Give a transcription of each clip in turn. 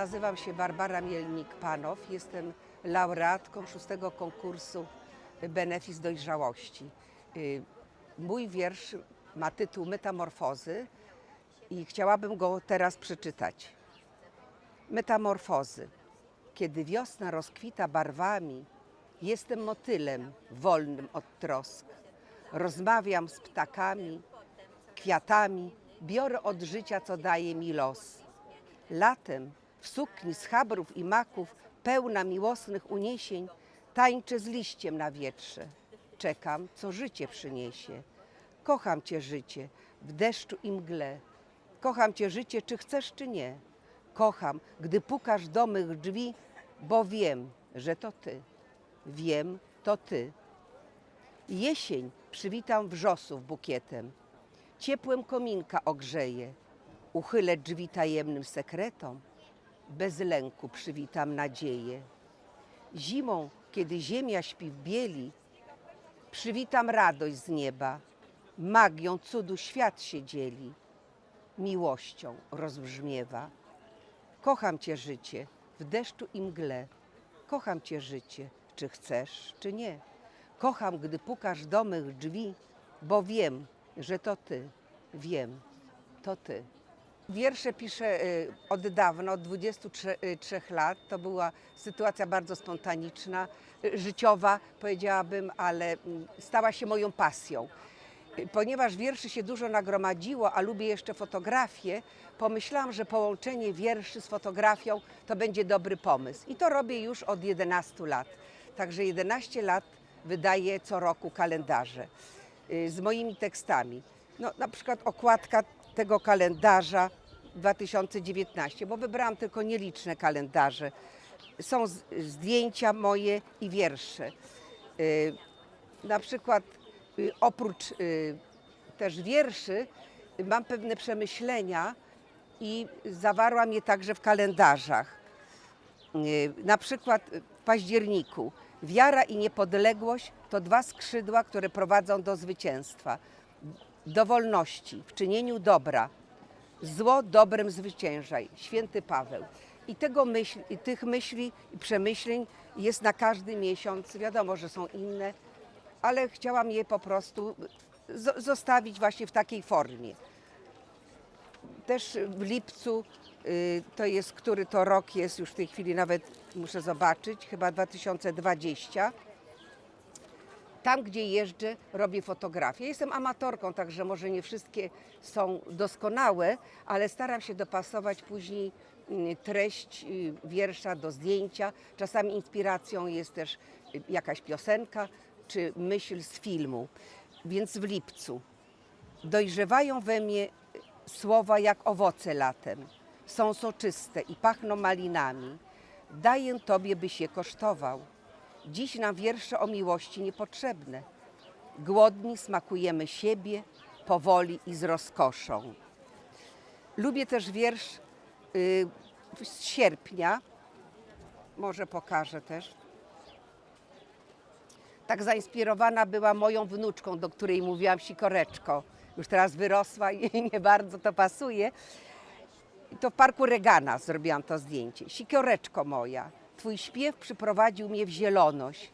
Nazywam się Barbara Mielnik-Panow. Jestem laureatką szóstego konkursu Benefis Dojrzałości. Y, Mój wiersz ma tytuł Metamorfozy i chciałabym go teraz przeczytać. Metamorfozy. Kiedy wiosna rozkwita barwami, jestem motylem wolnym od trosk. Rozmawiam z ptakami, kwiatami, biorę od życia, co daje mi los. Latem w sukni z chabrów i maków, pełna miłosnych uniesień, tańczę z liściem na wietrze. Czekam, co życie przyniesie. Kocham cię, życie, w deszczu i mgle. Kocham cię, życie, czy chcesz, czy nie. Kocham, gdy pukasz do mych drzwi, bo wiem, że to ty. Wiem, to ty. Jesień przywitam wrzosów bukietem. Ciepłem kominka ogrzeje. Uchylę drzwi tajemnym sekretom. Bez lęku przywitam nadzieję. Zimą, kiedy ziemia śpi w bieli, przywitam radość z nieba. Magią cudu świat się dzieli. Miłością rozbrzmiewa. Kocham cię życie w deszczu i mgle. Kocham cię życie, czy chcesz, czy nie. Kocham, gdy pukasz do mych drzwi, bo wiem, że to ty. Wiem, to ty. Wiersze piszę y, od dawna, od 23 lat. To była sytuacja bardzo spontaniczna, y, życiowa, powiedziałabym, ale mm, stała się moją pasją. Y, Ponieważ wierszy się dużo nagromadziło, a lubię jeszcze fotografię, pomyślałam, że połączenie wierszy z fotografią to będzie dobry pomysł. I to robię już od 11 lat. Także 11 lat wydaję co roku kalendarze y, z moimi tekstami. No, na przykład okładka tego kalendarza 2019, bo wybrałam tylko nieliczne kalendarze. Są zdjęcia moje i wiersze. Y, Na przykład y, oprócz y, też wierszy mam pewne przemyślenia i zawarłam je także w kalendarzach. Na przykład w październiku. Wiara i niepodległość to dwa skrzydła, które prowadzą do zwycięstwa. Do wolności, w czynieniu dobra. Zło dobrem zwyciężaj. Święty Paweł. I tego myśl, i tych myśli i przemyśleń jest na każdy miesiąc. Wiadomo, że są inne, ale chciałam je po prostu zo- zostawić właśnie w takiej formie też w lipcu, y, to jest, który to rok jest, już w tej chwili nawet muszę zobaczyć, chyba 2020. Tam, gdzie jeżdżę, robię fotografię. Jestem amatorką, także może nie wszystkie są doskonałe, ale staram się dopasować później y, treść y, wiersza do zdjęcia. Czasami inspiracją jest też y, jakaś piosenka czy myśl z filmu. Więc w lipcu dojrzewają we mnie słowa jak owoce latem. Są soczyste i pachną malinami. Daję Tobie, byś je kosztował. Dziś nam wiersze o miłości niepotrzebne. Głodni smakujemy siebie powoli i z rozkoszą. Lubię też wiersz y, z sierpnia. Może pokażę też. Tak zainspirowana była moją wnuczką, do której mówiłam sikoreczko. Już teraz wyrosła i nie bardzo to pasuje. I To w parku Regana zrobiłam to zdjęcie. Sikoreczko moja, twój śpiew przyprowadził mnie w zieloność.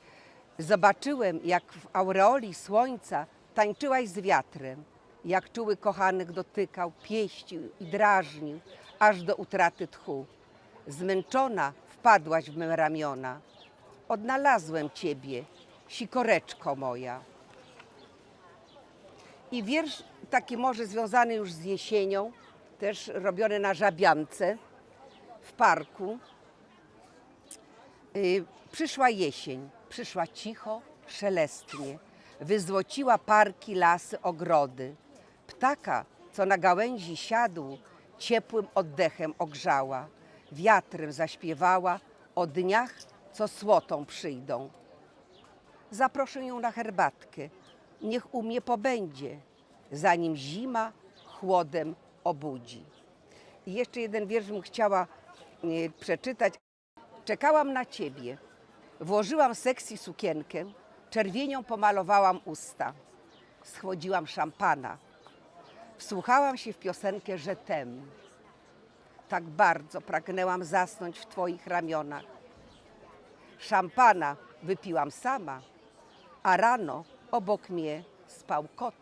Zobaczyłem, jak w aureoli słońca tańczyłaś z wiatrem. Jak czuły kochanych dotykał, pieścił i drażnił, aż do utraty tchu. Zmęczona wpadłaś w me ramiona. Odnalazłem ciebie, sikoreczko moja. I wiersz taki może związany już z jesienią, też robiony na żabiance w parku. Y, Przyszła jesień, przyszła cicho, szelestnie, wyzłociła parki, lasy, ogrody. Ptaka, co na gałęzi siadł, ciepłym oddechem ogrzała, wiatrem zaśpiewała o dniach, co słotą przyjdą. Zaproszę ją na herbatkę. Niech u mnie pobędzie, zanim zima chłodem obudzi. I jeszcze jeden wiersz bym chciała e, przeczytać. Czekałam na ciebie. Włożyłam seksji sukienkę, czerwienią pomalowałam usta. Schłodziłam szampana. Wsłuchałam się w piosenkę Żetem. Tak bardzo pragnęłam zasnąć w Twoich ramionach. Szampana wypiłam sama, a rano obok mnie spał kot.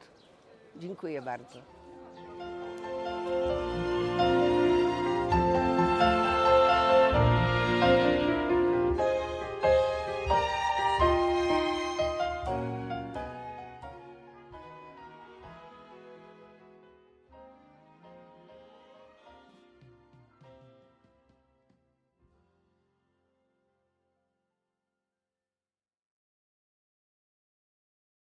Dziękuję bardzo.